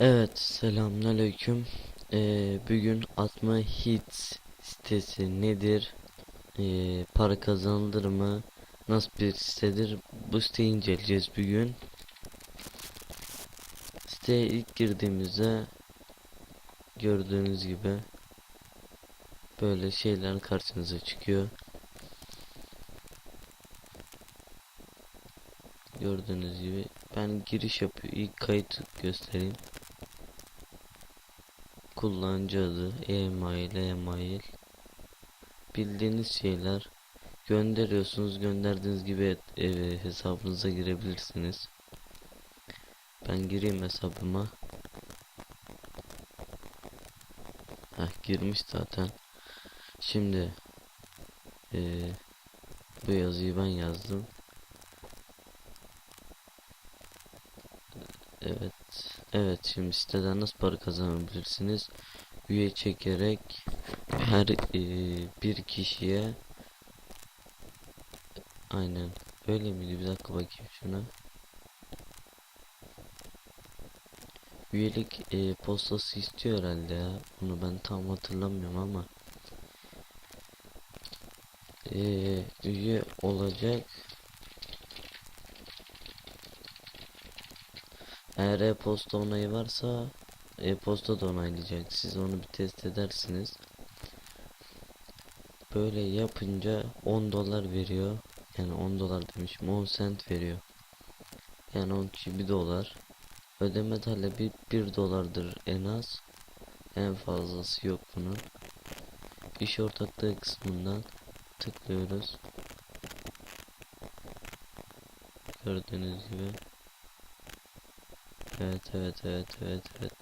Evet, selamünaleyküm. Ee, bugün Atma Hits sitesi nedir? Ee, para kazanılır mı? Nasıl bir sitedir? Bu siteyi inceleyeceğiz bugün. Siteye ilk girdiğimizde gördüğünüz gibi böyle şeyler karşınıza çıkıyor. Gördüğünüz gibi ben giriş yapıyor. İlk kayıt göstereyim. Kullanıcı adı, e-mail, e-mail. Bildiğiniz şeyler gönderiyorsunuz. Gönderdiğiniz gibi e, hesabınıza girebilirsiniz. Ben gireyim hesabıma. Heh, girmiş zaten. Şimdi e, bu yazıyı ben yazdım. Evet. Evet şimdi siteden nasıl para kazanabilirsiniz? Üye çekerek her e, bir kişiye aynen öyle miydi? Bir dakika bakayım şuna. Üyelik e, postası istiyor herhalde ya. Bunu ben tam hatırlamıyorum ama. E, üye olacak. Eğer e-posta onayı varsa e-posta da onaylayacak. Siz onu bir test edersiniz. Böyle yapınca 10 dolar veriyor. Yani 10 dolar demişim 10 sent veriyor. Yani 10 kişi 1 dolar. Ödeme talebi 1 dolardır en az. En fazlası yok bunun. İş ortaklığı kısmından tıklıyoruz. Gördüğünüz gibi. Evet evet evet evet evet.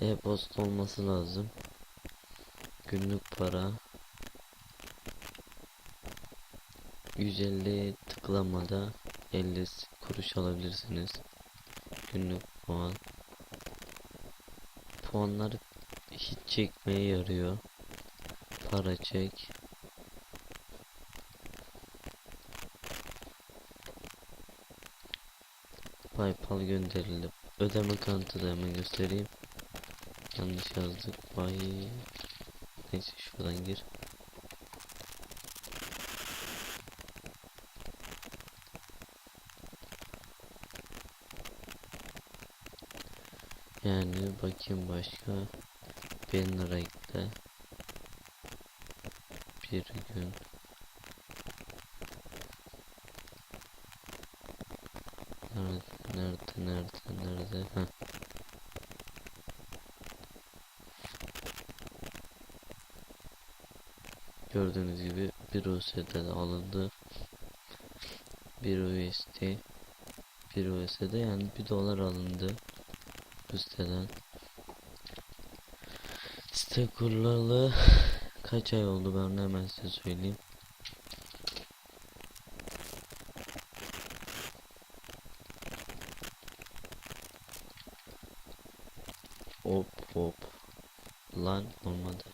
E-posta olması lazım. Günlük para. 150 tıklamada 50 kuruş alabilirsiniz. Günlük puan. Puanlar hiç çekmeye yarıyor. Para çek. Paypal gönderildi. Ödeme kanıtı da hemen göstereyim. Yanlış yazdık. Vay. Neyse şuradan gir. Yani bakayım başka. Lira ekle. Bir gün. Nerede, nerede, nerede, nerede? Heh. Gördüğünüz gibi bir USD'de alındı. Bir USD bir USD yani bir dolar alındı bu siteden. Site kurulalı kaç ay oldu ben hemen size söyleyeyim. Hop hop. Lan olmadı.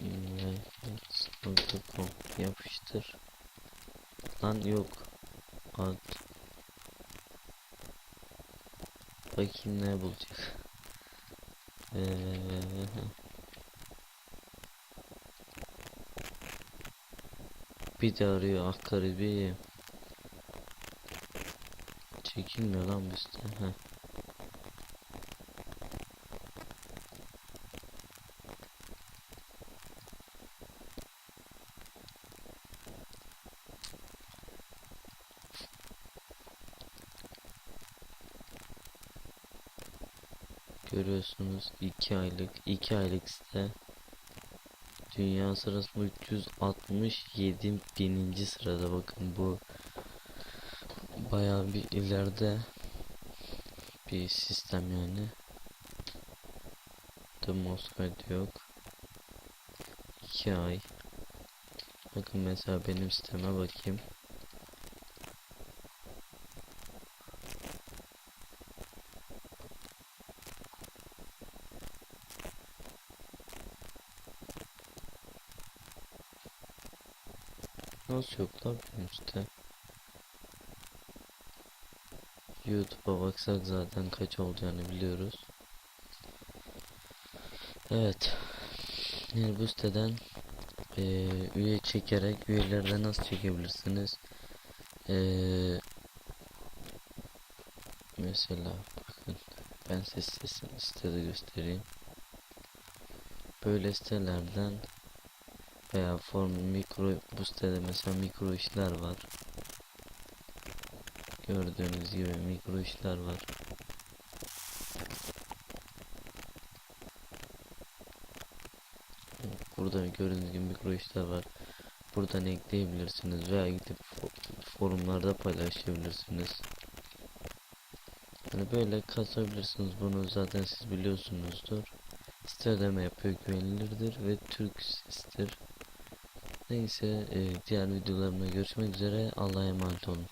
Evet.com yapıştır. Lan yok. Ad. Bakayım ne bulacak. Ee, bir de arıyor Akkaribi. Çekilmiyor lan bu site. Heh. Görüyorsunuz 2 aylık 2 aylık site Dünya sırasında 367 bininci sırada bakın bu bayağı bir ileride bir sistem yani. The Moscow yok. 2 ay. Bakın mesela benim siteme bakayım. Nasıl yok lan benim site? YouTube'a baksak zaten kaç olacağını biliyoruz. Evet. Yani bu siteden eee, üye çekerek üyelerden nasıl çekebilirsiniz? Eee, mesela bakın ben size sitesini sitede göstereyim. Böyle sitelerden veya form mikro bu sitede mesela mikro işler var. Gördüğünüz gibi mikro işler var. Burada gördüğünüz gibi mikro işler var. Buradan ekleyebilirsiniz veya gidip fo- forumlarda paylaşabilirsiniz. Yani böyle kasabilirsiniz bunu zaten siz biliyorsunuzdur. Site ödeme yapıyor güvenilirdir ve Türk sitesidir. Neyse e, diğer videolarımda görüşmek üzere Allah'a emanet olun.